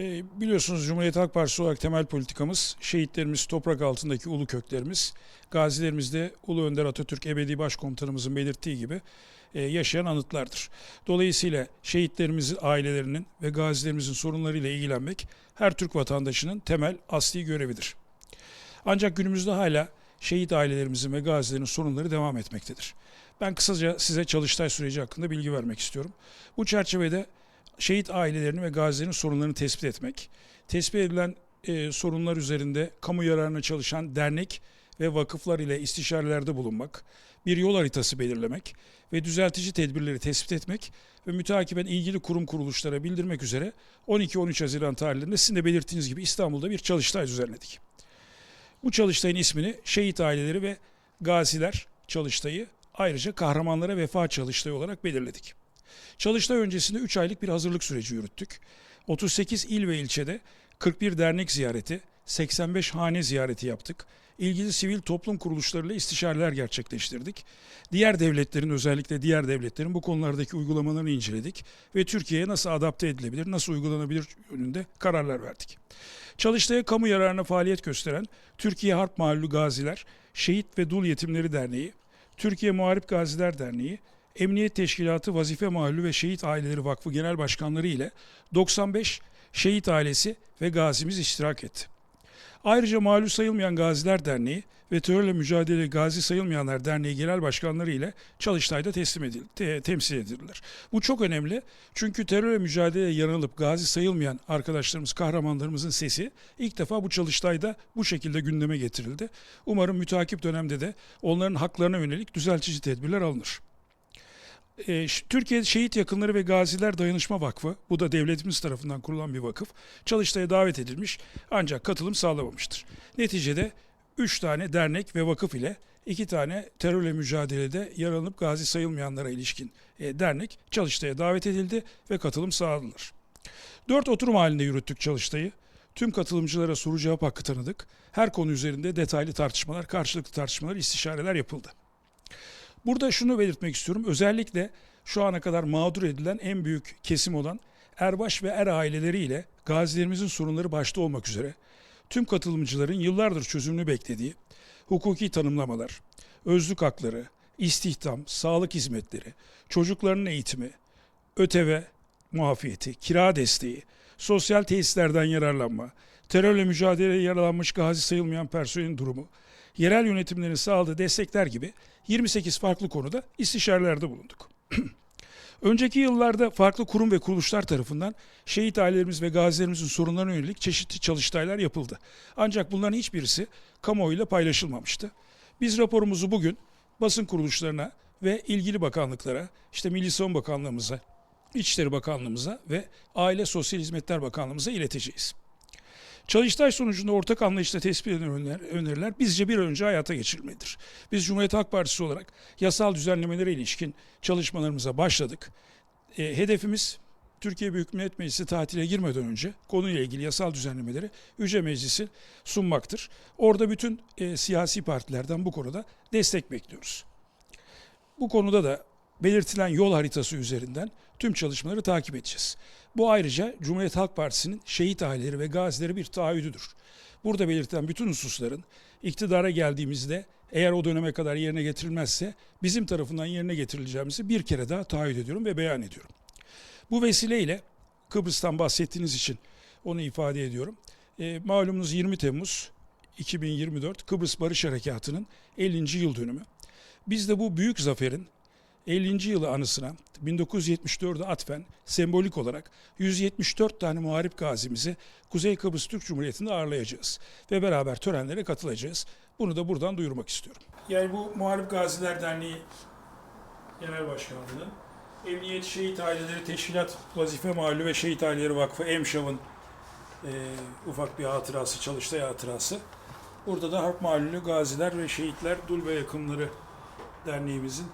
E, biliyorsunuz Cumhuriyet Halk Partisi olarak temel politikamız şehitlerimiz, toprak altındaki ulu köklerimiz, gazilerimiz de Ulu Önder Atatürk ebedi başkomutanımızın belirttiği gibi e, yaşayan anıtlardır. Dolayısıyla şehitlerimizin ailelerinin ve gazilerimizin sorunlarıyla ilgilenmek her Türk vatandaşının temel asli görevidir. Ancak günümüzde hala şehit ailelerimizin ve gazilerin sorunları devam etmektedir. Ben kısaca size Çalıştay süreci hakkında bilgi vermek istiyorum. Bu çerçevede şehit ailelerini ve gazilerin sorunlarını tespit etmek, tespit edilen e, sorunlar üzerinde kamu yararına çalışan dernek ve vakıflar ile istişarelerde bulunmak, bir yol haritası belirlemek ve düzeltici tedbirleri tespit etmek ve mütakiben ilgili kurum kuruluşlara bildirmek üzere 12-13 Haziran tarihlerinde sizin de belirttiğiniz gibi İstanbul'da bir çalıştay düzenledik. Bu çalıştayın ismini Şehit Aileleri ve Gaziler Çalıştayı ayrıca Kahramanlara Vefa Çalıştayı olarak belirledik. Çalıştay öncesinde 3 aylık bir hazırlık süreci yürüttük. 38 il ve ilçede 41 dernek ziyareti, 85 hane ziyareti yaptık. İlgili sivil toplum kuruluşlarıyla istişareler gerçekleştirdik. Diğer devletlerin özellikle diğer devletlerin bu konulardaki uygulamalarını inceledik ve Türkiye'ye nasıl adapte edilebilir, nasıl uygulanabilir yönünde kararlar verdik. Çalıştay'a kamu yararına faaliyet gösteren Türkiye Harp Mahallü Gaziler, Şehit ve Dul Yetimleri Derneği, Türkiye Muharip Gaziler Derneği, Emniyet Teşkilatı Vazife Mahallü ve Şehit Aileleri Vakfı Genel Başkanları ile 95 şehit ailesi ve gazimiz iştirak etti. Ayrıca Malum Sayılmayan Gaziler Derneği ve Terörle Mücadele Gazi Sayılmayanlar Derneği Genel Başkanları ile Çalıştay'da teslim edildi, te- temsil edildiler. Bu çok önemli çünkü terörle mücadeleye yanılıp gazi sayılmayan arkadaşlarımız, kahramanlarımızın sesi ilk defa bu Çalıştay'da bu şekilde gündeme getirildi. Umarım mütakip dönemde de onların haklarına yönelik düzeltici tedbirler alınır. E, ş- Türkiye Şehit Yakınları ve Gaziler Dayanışma Vakfı, bu da devletimiz tarafından kurulan bir vakıf, Çalıştay'a davet edilmiş ancak katılım sağlamamıştır. Neticede 3 tane dernek ve vakıf ile 2 tane terörle mücadelede yaralanıp gazi sayılmayanlara ilişkin e, dernek Çalıştay'a davet edildi ve katılım sağladılar. 4 oturum halinde yürüttük Çalıştay'ı. Tüm katılımcılara soru cevap hakkı tanıdık. Her konu üzerinde detaylı tartışmalar, karşılıklı tartışmalar, istişareler yapıldı. Burada şunu belirtmek istiyorum. Özellikle şu ana kadar mağdur edilen en büyük kesim olan erbaş ve er aileleriyle gazilerimizin sorunları başta olmak üzere tüm katılımcıların yıllardır çözümünü beklediği hukuki tanımlamalar, özlük hakları, istihdam, sağlık hizmetleri, çocukların eğitimi, ÖTV muafiyeti, kira desteği, sosyal tesislerden yararlanma, terörle mücadeleye yaralanmış gazi sayılmayan personelin durumu, yerel yönetimlerin sağladığı destekler gibi 28 farklı konuda istişarelerde bulunduk. Önceki yıllarda farklı kurum ve kuruluşlar tarafından şehit ailelerimiz ve gazilerimizin sorunlarına yönelik çeşitli çalıştaylar yapıldı. Ancak bunların hiçbirisi kamuoyuyla paylaşılmamıştı. Biz raporumuzu bugün basın kuruluşlarına ve ilgili bakanlıklara, işte Milli Savunma Bakanlığımıza, İçişleri Bakanlığımıza ve Aile Sosyal Hizmetler Bakanlığımıza ileteceğiz. Çalıştay sonucunda ortak anlayışla tespit edilen öneriler, öneriler bizce bir önce hayata geçirilmelidir. Biz Cumhuriyet Halk Partisi olarak yasal düzenlemelere ilişkin çalışmalarımıza başladık. E, hedefimiz Türkiye Büyük Millet Meclisi tatile girmeden önce konuyla ilgili yasal düzenlemeleri Yüce Meclisi sunmaktır. Orada bütün e, siyasi partilerden bu konuda destek bekliyoruz. Bu konuda da belirtilen yol haritası üzerinden tüm çalışmaları takip edeceğiz. Bu ayrıca Cumhuriyet Halk Partisi'nin şehit aileleri ve gazileri bir taahhüdüdür. Burada belirtilen bütün hususların iktidara geldiğimizde eğer o döneme kadar yerine getirilmezse bizim tarafından yerine getirileceğimizi bir kere daha taahhüt ediyorum ve beyan ediyorum. Bu vesileyle Kıbrıs'tan bahsettiğiniz için onu ifade ediyorum. E, malumunuz 20 Temmuz 2024 Kıbrıs Barış Harekatı'nın 50. yıl dönümü. Biz de bu büyük zaferin 50. yılı anısına 1974'e atfen sembolik olarak 174 tane muharip gazimizi Kuzey Kıbrıs Türk Cumhuriyeti'nde ağırlayacağız ve beraber törenlere katılacağız. Bunu da buradan duyurmak istiyorum. Yani bu Muharip Gaziler Derneği Genel Başkanlığı, Emniyet Şehit Aileleri Teşkilat Vazife Mahalli ve Şehit Aileleri Vakfı EMŞAV'ın e, ufak bir hatırası, çalıştay hatırası. Burada da Harp Mahalleli Gaziler ve Şehitler Dul ve Yakınları Derneğimizin